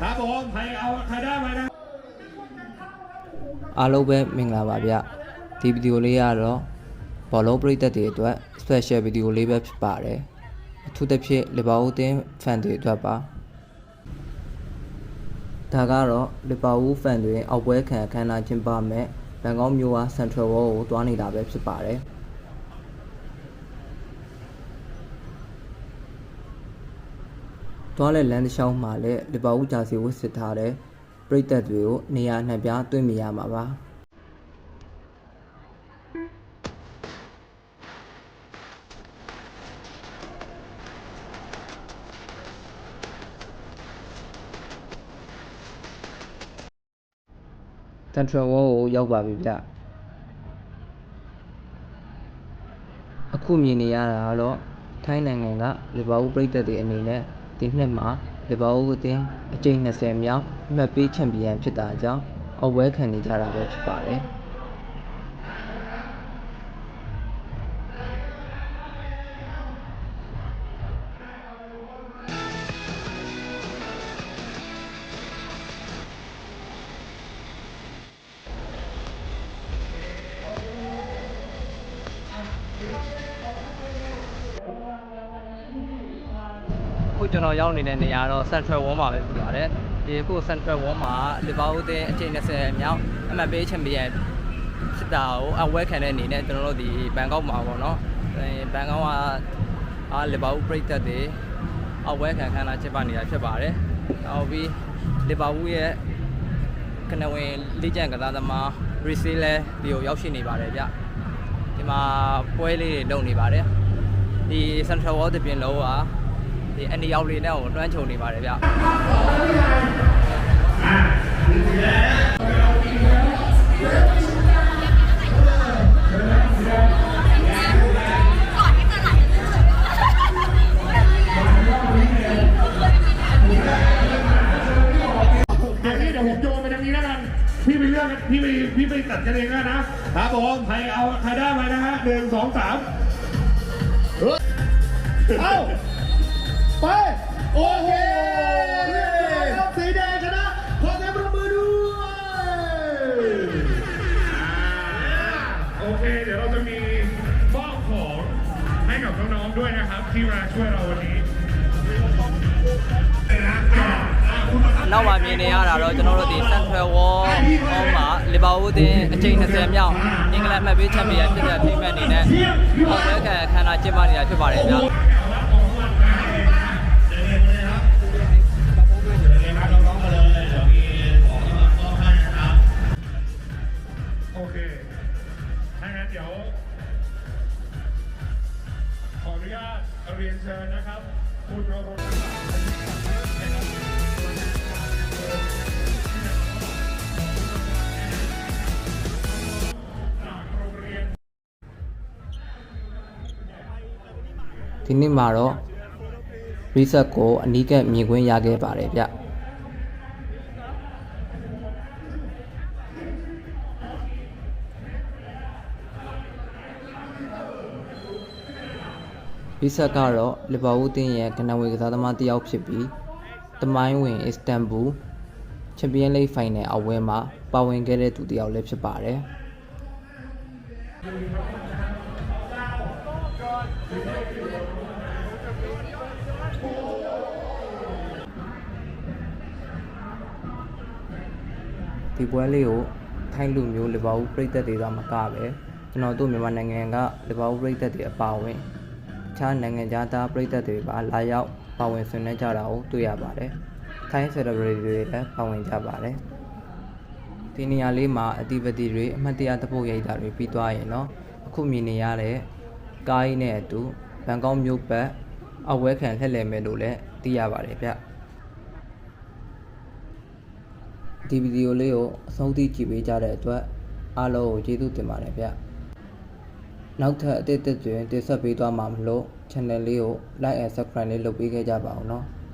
ครับผมใครเอาใครได้ไหมนะ အားလုံးပဲမင်္ဂလာပါဗျဒီဗီဒီယိုလေးကတော့ဘောလုံးပရိသတ်တွေအတွက် special ဗီဒီယိုလေးပဲဖြစ်ပါတယ်အထူးသဖြင့်လီဗာပူးအသင်းဖန်တွေအတွက်ပါဒါကတော့လီဗာပူးဖန်တွေအောက်ပွဲခံအခမ်းအနားကျင်းပမဲ့ဘန်ကောက်မြို့ဝါ Central World ကိုတွားနေတာပဲဖြစ်ပါတယ် တွားတဲ့လမ်းတစ်လျှောက်မှာလည်းလီဗာပူးဂျာစီဝတ်ဆစ်ထားတဲ့ပရိသတ်တွေကိုနေရာနှံ့ပြားတွေ့မြင်ရမှာပါ Central World ကိုရောက်ပါပြီဗျအခုမြင်နေရတာကတော့ထိုင်းနိုင်ငံကလီဗာပူးပြည်သက်တွေအနေနဲ့ ဒီနှစ်မှာ လီဗာပူးအသင်း အကြိမ်20မြောက် အမှတ်ပေးချန်ပီယံဖြစ်တာကြောင့် အောက်ဝဲခံနေကြတာပဲ ဖြစ်ပါတယ် ကျွန်တော်ရောက်နေတဲ့နေရာတော့ Central Wall မှာပဲဖြစ်ပါတယ်ဒီအခု Central Wall မှာလီဗာပူးတဲ့အချိန်20မြောက်အမှတ်ပေးချန်ပီယံဖြစ်တာကိုအဝဲခံတဲ့အနေနဲ့ကျွန်တော်တို့ဒီဘန်ကောက်မှာပေါ့နော်အဲဘန်ကောက်ကအာလီဗာပူးပြည်သက်တွေအဝဲခံခန်းလာချစ်ပါနေတာဖြစ်ပါတယ်နောက်ပြီးလီဗာပူးရဲ့ကနဝင်လိကျန်ကစားသမားရီစီလဲဒီကိုရောက်ရှိနေပါတယ်ဗျဒီမှာပွဲလေးတွေလုပ်နေပါတယ်ဒီ Central Wall တပြင်လုံးက ဒီအနီရောက်လေးနဲ့ကိုလွှမ်းခြုံနေပါတယ်ဗျ เดี๋ยวพี่เดี๋ยวผมโยนไปทางนี้แล้วกันพี่ไปเลือกพี่ไปพี่ไปตัดกันเองแล้วนะครับผมใครเอาใครได้ไหมนะฮะหนึ่งสองสามเฮ้ยเอา ไปโอเคเรียบร้อยครับสีแดงชนะขอเสียงปรบมือด้วยอ่าโอเค เดี๋ยวเราจะมีมอบของให้กับน้องๆด้วยนะครับ ที่มาช่วยเราวันนี้นะอ่ะคุณประทับใจ နောက်မှမြင်နေရတာတော့ကျွန်တော်တို့ဒီ Central Wall ဟောမှာလီဗာပူးတဲ့အချိန်20မြောက်အင်္ဂလန်မှတ်ပေးချန်ပီယံဖြစ်တဲ့ဖိမက်အနေနဲ့ဟောပွဲခံခန်းလာကျင်းပနေတာဖြစ်ပါတယ်ဗျ เรียนเชิญนะครับ คุณวรนจากโรงเรียน ဒီနေ့မှာတော့ reset ကိုအနီးကပ်မြင်ကွင်းရခဲ့ပါတယ်ဗျ reset ကတော့လီဗာပူးအသင်းရဲ့ကနဝေကစားသမားတစ်ယောက်ဖြစ်ပြီးတမိုင်းဝင်အစ္စတန်ဘူချန်ပီယံလိဂ်ဖိုင်နယ်အဝဲမှာပါဝင်ခဲ့တဲ့သူတစ်ယောက်လည်းဖြစ်ပါတယ်ဒီပွဲလေးကိုထိုင်းလူမျိုးလီဗာပူးပြည်သက်တွေကမကပဲကျွန်တော်တို့မြန်မာနိုင်ငံကလီဗာပူးပြည်သက်တွေအပါအဝင်အ ခြားနိုင်ငံသားပြည်သက်တွေပါလာရောက်ပါဝင်ဆင်နွှဲကြတာကိုတွေ့ရပါတယ်။ထိုင်း celebrity တွေလည်းပါဝင်ကြပါတယ်။ဒီနေရာလေးမှာအတိပတိတွေအမှတ်တရသဖို့ရိုက်တာတွေပြီးသွားရင်တော့အခုမြင်နေရတဲ့ကားကြီးနဲ့အတူဘန်ကောက်မြို့ပတ်အဝဲခံလှည့်လည်မယ်လို့လည်းသိရပါတယ်ဗျ။ဒီဗီဒီယိုလေးကိုအဆုံးထိကြည့်ပေးကြတဲ့အတွက်အားလုံးကိုကျေးဇူးတင်ပါတယ်ဗျ။ နောက်ထပ်အသစ်အသစ်တွေတင်ဆက်ပေးသွားမှာမလို့ channel လေးကို like and subscribe လေးလုပ်ပေးခဲ့ကြပါအောင်နော်။